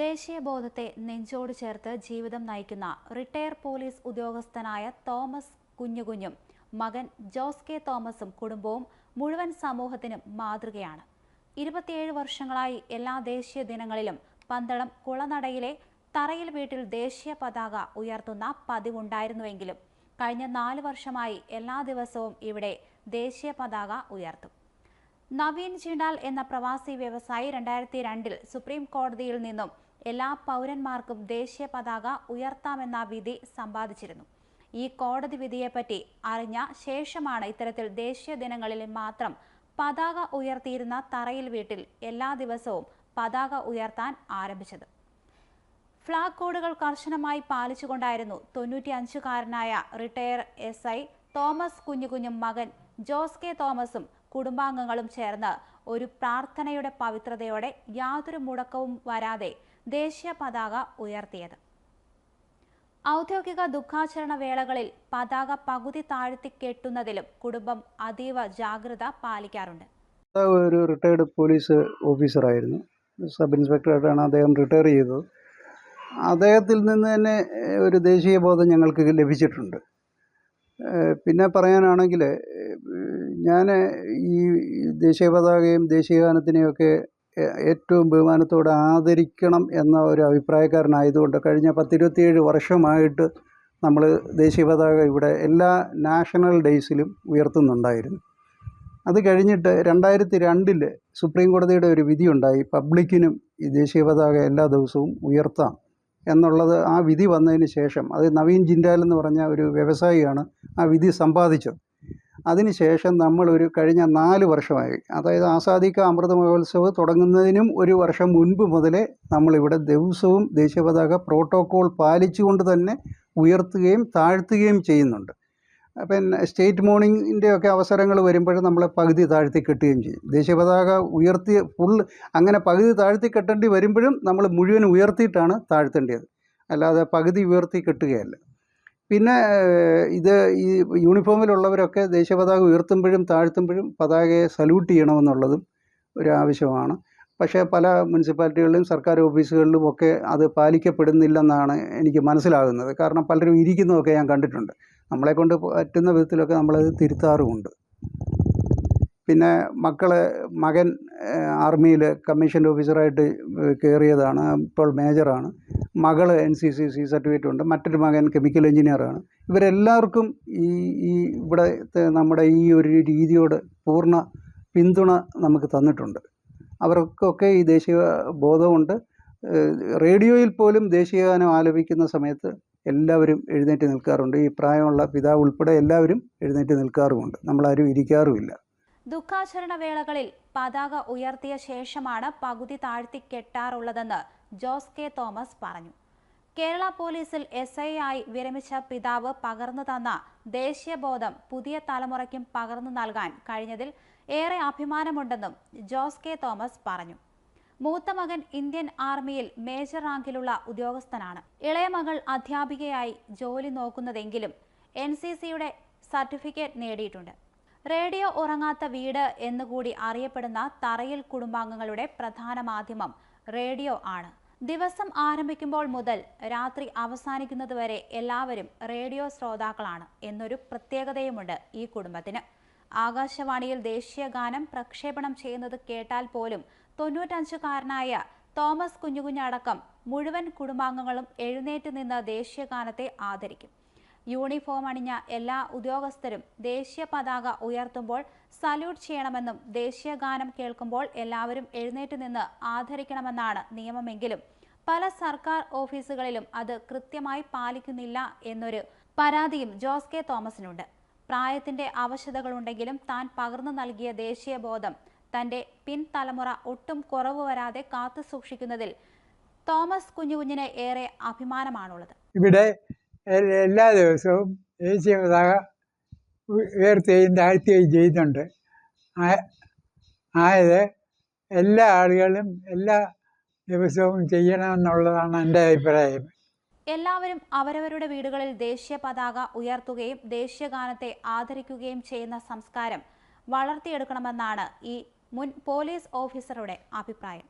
ദേശീയബോധത്തെ നെഞ്ചോട് ചേർത്ത് ജീവിതം നയിക്കുന്ന റിട്ടയർ പോലീസ് ഉദ്യോഗസ്ഥനായ തോമസ് കുഞ്ഞുകുഞ്ഞും മകൻ ജോസ് കെ തോമസും കുടുംബവും മുഴുവൻ സമൂഹത്തിനും മാതൃകയാണ്. ഇരുപത്തിയേഴ് വർഷങ്ങളായി എല്ലാ ദേശീയ ദിനങ്ങളിലും പന്തളം കുളനടയിലെ തറയിൽ വീട്ടിൽ ദേശീയ പതാക ഉയർത്തുന്ന പതിവുണ്ടായിരുന്നുവെങ്കിലും കഴിഞ്ഞ നാല് വർഷമായി എല്ലാ ദിവസവും ഇവിടെ ദേശീയ പതാക ഉയർത്തും. നവീൻ ജിണ്ടാൽ എന്ന പ്രവാസി വ്യവസായി രണ്ടായിരത്തി രണ്ടിൽ സുപ്രീം കോടതിയിൽ നിന്നും എല്ലാ പൗരന്മാർക്കും ദേശീയ പതാക ഉയർത്താമെന്ന വിധി സമ്പാദിച്ചിരുന്നു. ഈ കോടതി വിധിയെപ്പറ്റി അറിഞ്ഞ ശേഷമാണ് ഇത്തരത്തിൽ ദേശീയ ദിനങ്ങളിൽ മാത്രം പതാക ഉയർത്തിയിരുന്ന തറയിൽ വീട്ടിൽ എല്ലാ ദിവസവും പതാക ഉയർത്താൻ ആരംഭിച്ചത്. ഫ്ളാഗ് കോഡുകൾ കർശനമായി പാലിച്ചുകൊണ്ടായിരുന്നു തൊണ്ണൂറ്റി അഞ്ചുകാരനായ റിട്ടയർ എസ് ഐ തോമസ് കുഞ്ഞുകുഞ്ഞും മകൻ ജോസ് കെ തോമസും കുടുംബാംഗങ്ങളും ചേർന്ന് ഒരു പ്രാർത്ഥനയുടെ പവിത്രതയോടെ യാതൊരു മുടക്കവും വരാതെ ദേശീയ പതാക ഉയർത്തിയത്. ഔദ്യോഗിക ദുഃഖാചരണ വേളകളിൽ പതാക പകുതി താഴ്ത്തി കെട്ടുന്നതിലും കുടുംബം അതീവ ജാഗ്രത പാലിക്കാറുണ്ട്. ഒരു റിട്ടയർഡ് പോലീസ് ഓഫീസറായിരുന്നു സബ് ഇൻസ്പെക്ടറായിട്ടാണ് അദ്ദേഹം റിട്ടയർ ചെയ്തത്. അദ്ദേഹത്തിൽ നിന്ന് തന്നെ ഒരു ദേശീയ ബോധം ഞങ്ങൾക്ക് ലഭിച്ചിട്ടുണ്ട്. പിന്നെ പറയാനാണെങ്കിൽ ഞാൻ ഈ ദേശീയ പതാകയും ദേശീയഗാനത്തിനെയൊക്കെ ഏ- ഏറ്റവും ബഹുമാനത്തോടെ ആദരിക്കണം എന്ന ഒരു അഭിപ്രായക്കാരനായതുകൊണ്ട് കഴിഞ്ഞ പത്തിരുപത്തിയേഴ് വർഷമായിട്ട് നമ്മൾ ദേശീയ പതാക ഇവിടെ എല്ലാ നാഷണൽ ഡേയ്സിലും ഉയർത്തുന്നുണ്ടായിരുന്നു. അത് കഴിഞ്ഞിട്ട് രണ്ടായിരത്തി രണ്ടിൽ സുപ്രീം കോടതിയുടെ ഒരു വിധിയുണ്ടായി പബ്ലിക്കിനും ഈ ദേശീയ പതാക എല്ലാ ദിവസവും ഉയർത്താം എന്നുള്ളത് ആ വിധി വന്നതിന് ശേഷം അത് നവീൻ ജിൻഡാൽ എന്ന് പറഞ്ഞ ഒരു വ്യവസായിയാണ് ആ വിധി സമ്പാദിച്ചത്. അതിനുശേഷം നമ്മൾ ഒരു കഴിഞ്ഞ നാല് വർഷമായി. അതായത് ആസാദിക്ക അമൃത മഹോത്സവ് തുടങ്ങുന്നതിനും ഒരു വർഷം മുൻപ് മുതലേ നമ്മളിവിടെ ദിവസവും ദേശീയ പതാക പ്രോട്ടോക്കോൾ പാലിച്ചുകൊണ്ട് തന്നെ ഉയർത്തുകയും താഴ്ത്തുകയും ചെയ്യുന്നുണ്ട്. പിന്നെ സ്റ്റേറ്റ് മോർണിംഗിന്റെ ഒക്കെ അവസരങ്ങൾ വരുമ്പോൾ നമ്മളെ പകുതി താഴ്ത്തി കെട്ടുകയും ചെയ്യും. ദേശീയ പതാക ഉയർത്തി ഫുൾ അങ്ങനെ പകുതി താഴ്ത്തി കെട്ടേണ്ടി വരുമ്പോഴും നമ്മൾ മുഴുവൻ ഉയർത്തിയിട്ടാണ് താഴ്ത്തേണ്ടത്. അല്ലാതെ പകുതി ഉയർത്തി കെട്ടുകയല്ല. പിന്നെ ഇത് ഈ യൂണിഫോമിലുള്ളവരൊക്കെ ദേശീയ പതാക ഉയർത്തുമ്പോഴും താഴ്ത്തുമ്പോഴും പതാകയെ സല്യൂട്ട് ചെയ്യണമെന്നുള്ളതും ഒരു ആവശ്യമാണ്. പക്ഷേ പല മുനിസിപ്പാലിറ്റികളിലും സർക്കാർ ഓഫീസുകളിലും ഒക്കെ അത് പാലിക്കപ്പെടുന്നില്ലെന്നാണ് എനിക്ക് മനസ്സിലാകുന്നത്. കാരണം പലരും ഇരിക്കുന്നതൊക്കെ ഞാൻ കണ്ടിട്ടുണ്ട്. നമ്മളെ കൊണ്ട് പറ്റുന്ന വിധത്തിലൊക്കെ നമ്മളത് തിരുത്താറുമുണ്ട്. പിന്നെ മക്കൾ മകൻ ആർമിയിൽ കമ്മീഷൻ ഓഫീസറായിട്ട് കയറിയതാണ്. ഇപ്പോൾ മേജറാണ്. മകൾ N C C C certificate ഉണ്ട് മറ്റൊരു മകൻ കെമിക്കൽ എഞ്ചിനീയറാണ് ഇവരെല്ലാവർക്കും ഈ ഈ ഇവിടെ നമ്മുടെ ഈ ഒരു രീതിയോട് പൂർണ പിന്തുണ നമുക്ക് തന്നിട്ടുണ്ട്. അവർക്കൊക്കെ ഈ ദേശീയ ബോധമുണ്ട്. റേഡിയോയിൽ പോലും ദേശീയഗാനം ആലപിക്കുന്ന സമയത്ത് എല്ലാവരും എഴുന്നേറ്റ് നിൽക്കാറുണ്ട്. ഈ പ്രായമുള്ള പിതാവ് ഉൾപ്പെടെ എല്ലാവരും എഴുന്നേറ്റ് നിൽക്കാറുമുണ്ട്. നമ്മളാരും ഇരിക്കാറുമില്ല. ദുഃഖാചരണ വേളകളിൽ പതാക ഉയർത്തിയ ശേഷമാണ് പകുതി താഴ്ത്തി കെട്ടാറുള്ളതെന്ന് ജോസ് കെ തോമസ് പറഞ്ഞു. കേരള പോലീസിൽ എസ് ഐ ആയി വിരമിച്ച പിതാവ് പകർന്നു തന്ന ദേശീയബോധം പുതിയ തലമുറയ്ക്കും പകർന്നു നൽകാൻ കഴിഞ്ഞതിൽ ഏറെ അഭിമാനമുണ്ടെന്നും ജോസ് കെ തോമസ് പറഞ്ഞു. മൂത്ത മകൻ ഇന്ത്യൻ ആർമിയിൽ മേജർ റാങ്കിലുള്ള ഉദ്യോഗസ്ഥനാണ്. ഇളയ മകൾ അധ്യാപികയായി ജോലി നോക്കുന്നതെങ്കിലും എൻ സി സിയുടെ സർട്ടിഫിക്കറ്റ് നേടിയിട്ടുണ്ട്. റേഡിയോ ഉറങ്ങാത്ത വീട് എന്നുകൂടി അറിയപ്പെടുന്ന തറയിൽ കുടുംബാംഗങ്ങളുടെ പ്രധാന മാധ്യമം റേഡിയോ ആണ്. ദിവസം ആരംഭിക്കുമ്പോൾ മുതൽ രാത്രി അവസാനിക്കുന്നതുവരെ എല്ലാവരും റേഡിയോ ശ്രോതാക്കളാണ് എന്നൊരു പ്രത്യേകതയുമുണ്ട് ഈ കുടുംബത്തിന്. ആകാശവാണിയിൽ ദേശീയഗാനം പ്രക്ഷേപണം ചെയ്യുന്നത് കേട്ടാൽ പോലും തൊണ്ണൂറ്റഞ്ചുകാരനായ തോമസ് കുഞ്ഞുകുഞ്ഞടക്കം മുഴുവൻ കുടുംബാംഗങ്ങളും എഴുന്നേറ്റ് നിന്ന് ദേശീയഗാനത്തെ ആദരിക്കും. യൂണിഫോം അണിഞ്ഞ എല്ലാ ഉദ്യോഗസ്ഥരും ദേശീയ പതാക ഉയർത്തുമ്പോൾ സല്യൂട്ട് ചെയ്യണമെന്നും ദേശീയ ഗാനം കേൾക്കുമ്പോൾ എല്ലാവരും എഴുന്നേറ്റ് നിന്ന് ആദരിക്കണമെന്നാണ് നിയമമെങ്കിലും. പല സർക്കാർ ഓഫീസുകളിലും അത് കൃത്യമായി പാലിക്കുന്നില്ല എന്നൊരു പരാതിയും ജോസ് കെ തോമസിനുണ്ട്. പ്രായത്തിന്റെ അവശതകളുണ്ടെങ്കിലും താൻ പകർന്നു നൽകിയ ദേശീയ ബോധം തന്റെ പിൻതലമുറ ഒട്ടും കുറവ് വരാതെ കാത്തു സൂക്ഷിക്കുന്നതിൽ തോമസ് കുഞ്ഞുകുഞ്ഞിന് ഏറെ അഭിമാനമാണുള്ളത്. ഇവിടെ എല്ലാ ദിവസവും ദേശീയ പതാക ഉയർത്തുകയും താഴ്ത്തുകയും ചെയ്യുന്നുണ്ട്. ആയത് എല്ലാ ആളുകളും എല്ലാ ദിവസവും ചെയ്യണമെന്നുള്ളതാണ് എന്റെ അഭിപ്രായം. എല്ലാവരും അവരവരുടെ വീടുകളിൽ ദേശീയ പതാക ഉയർത്തുകയും ദേശീയ ഗാനത്തെ ആദരിക്കുകയും ചെയ്യുന്ന സംസ്കാരം വളർത്തിയെടുക്കണമെന്നാണ് ഈ മുൻ പോലീസ് ഓഫീസറുടെ അഭിപ്രായം.